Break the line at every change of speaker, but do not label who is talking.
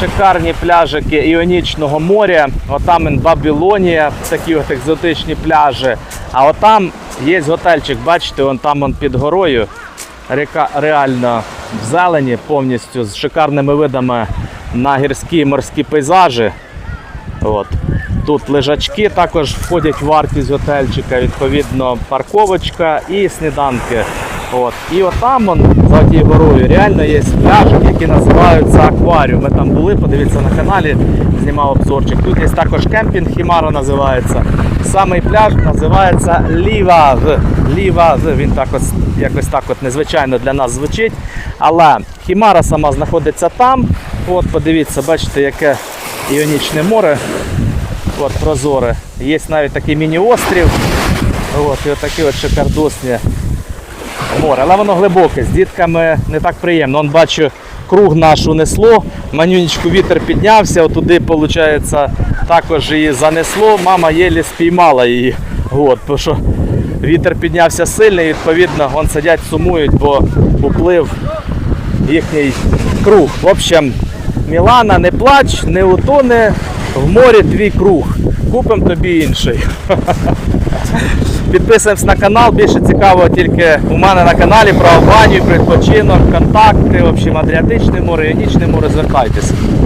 шикарні пляжики Іонічного моря. Отам Бабілонія, такі от екзотичні пляжі. А отам є готельчик, бачите, вон там он під горою. Река реально в зелені, повністю з шикарними видами на гірські і морські пейзажі. От. Тут лежачки також входять в вартість готельчика, відповідно, парковочка і сніданки. От. І отам он, за тією горою реально є пляжик, які називаються акваріум. Ми там були, подивіться на каналі, знімав обзорчик. Тут є також кемпінг Хімара називається. Самий пляж називається Ліваз. Ліваз. Він так ось, якось так от незвичайно для нас звучить. Але Хімара сама знаходиться там. От, подивіться, бачите, яке Іонічне море. От, прозоре. Є навіть такий міні-острів. От, і отакі от шикардосні море. Але воно глибоке, з дітками не так приємно. Он бачу, круг наш унесло, манюнечку вітер піднявся, отуди, виходить, також її занесло. Мама єлі спіймала її. От, тому що вітер піднявся сильний, відповідно, вон сидять, сумують, бо уплив їхній круг. В общем, Мілана, не плач, не утоне, в морі твій круг. Купимо тобі інший. Підписуємось на канал, більше цікавого тільки у мене на каналі про Албанію, відпочинок, контакти, в общем, Адріатичне море, Іонічне море, звертайтеся.